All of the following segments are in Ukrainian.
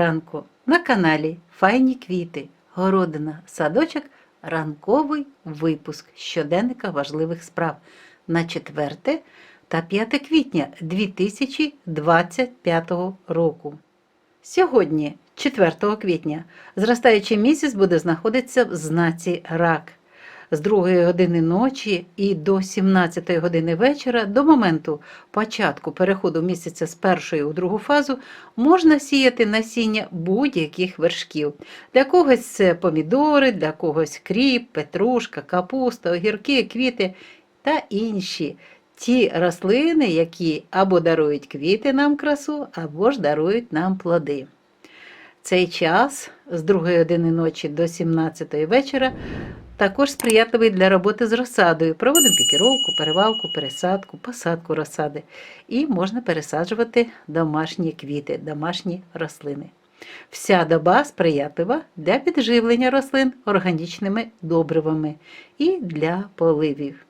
ранку на каналі Файні квіти, городина, садочок, ранковий випуск щоденника важливих справ на 4 та 5 квітня 2025 року. Сьогодні, 4 квітня, зростаючий місяць буде знаходитися в знаці рак. З 2 години ночі і до 17 години вечора, до моменту початку переходу місяця з першої у другу фазу, можна сіяти насіння будь-яких вершків. Для когось це помідори, для когось кріп, петрушка, капуста, огірки, квіти та інші. Ті рослини, які або дарують квіти нам красу, або ж дарують нам плоди. Цей час з 2 години ночі до 17 вечора також сприятливий для роботи з розсадою. Проводимо пікіровку, перевалку, пересадку, посадку розсади. І можна пересаджувати домашні квіти, домашні рослини. Вся доба сприятлива для підживлення рослин органічними добривами і для поливів.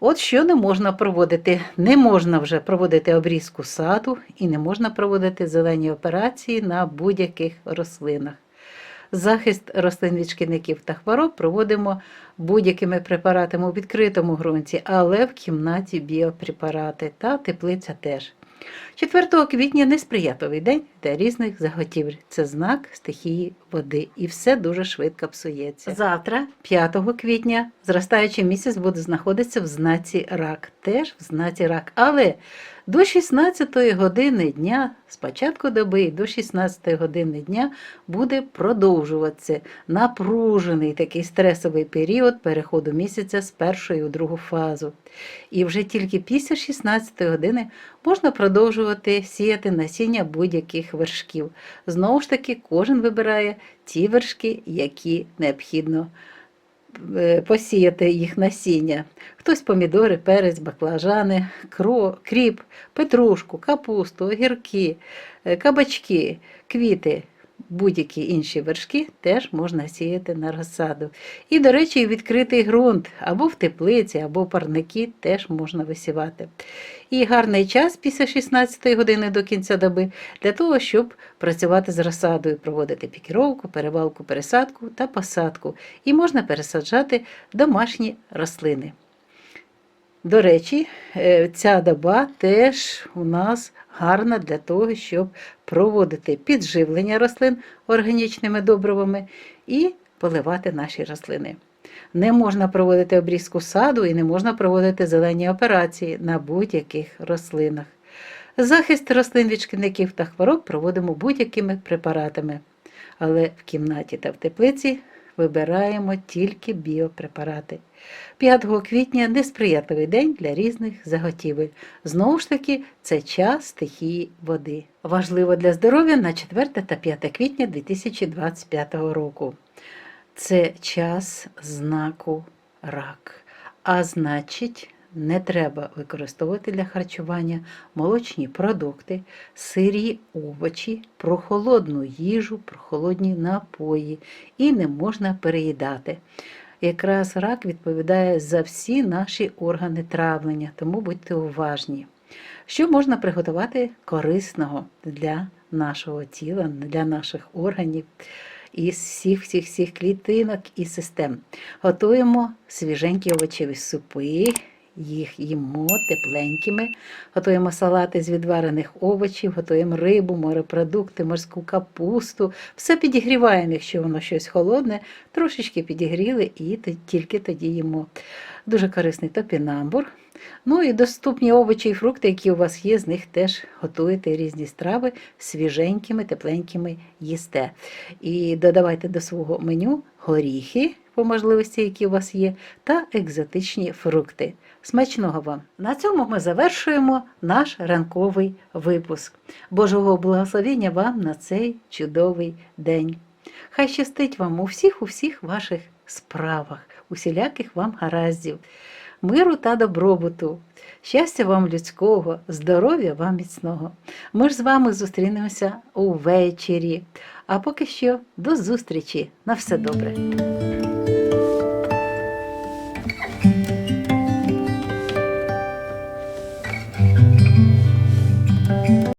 От що не можна проводити. Не можна вже проводити обрізку саду і не можна проводити зелені операції на будь-яких рослинах. Захист рослин від шкідників та хвороб проводимо будь-якими препаратами у відкритому ґрунті, але в кімнаті біопрепарати та теплиця теж. 4 квітня несприятливий день для різних заготівель. Це знак стихії води, і все дуже швидко псується. Завтра, 5 квітня, зростаючий місяць буде знаходитися в знаці рак, теж в знаці рак. Але до 16 години дня, з початку доби і до 16 години дня буде продовжуватися напружений такий стресовий період переходу місяця з першої у другу фазу. І вже тільки після 16 години можна продовжувати сіяти насіння будь-яких вершків. Знову ж таки, кожен вибирає ті вершки, які необхідно е, посіяти їх насіння. Хтось помідори, перець, баклажани, кріп, петрушку, капусту, огірки, е, кабачки, квіти. Будь-які інші вершки теж можна сіяти на розсаду. І, до речі, відкритий ґрунт або в теплиці, або парники теж можна висівати. І гарний час після 16 години до кінця доби для того, щоб працювати з розсадою, проводити пікіровку, перевалку, пересадку та посадку. І можна пересаджати домашні рослини. До речі, е, ця доба теж у нас гарна для того, щоб проводити підживлення рослин органічними добривами і поливати наші рослини. Не можна проводити обрізку саду і не можна проводити зелені операції на будь-яких рослинах. Захист рослин від шкідників та хвороб проводимо будь-якими препаратами, але в кімнаті та в теплиці вибираємо тільки біопрепарати. 5 квітня несприятливий день для різних заготівель. Знову ж таки, це час стихії води. Важливо для здоров'я на 4 та 5 квітня 2025 року. Це час знаку рак. А значить, не треба використовувати для харчування молочні продукти, сирі овочі, прохолодну їжу, прохолодні напої і не можна переїдати. Якраз рак відповідає за всі наші органи травлення, тому будьте уважні. Що можна приготувати корисного для нашого тіла, для наших органів із всіх всіх всіх клітинок і систем. Готуємо свіженькі овочеві супи, їх їмо тепленькими, готуємо салати з відварених овочів, готуємо рибу, морепродукти, морську капусту. Все підігріваємо, якщо воно щось холодне, трошечки підігріли і тільки тоді їмо. Дуже корисний топінамбур. Ну і доступні овочі і фрукти, які у вас є, з них теж готуєте різні страви свіженькими, тепленькими їсте. І додавайте до свого меню горіхи, по можливості, які у вас є, та екзотичні фрукти. Смачного вам! На цьому ми завершуємо наш ранковий випуск. Божого благословення вам на цей чудовий день. Хай щастить вам у всіх, у всіх ваших справах, усіляких вам гараздів, миру та добробуту, щастя вам людського, здоров'я вам міцного. Ми ж з вами зустрінемося увечері. А поки що до зустрічі. На все добре.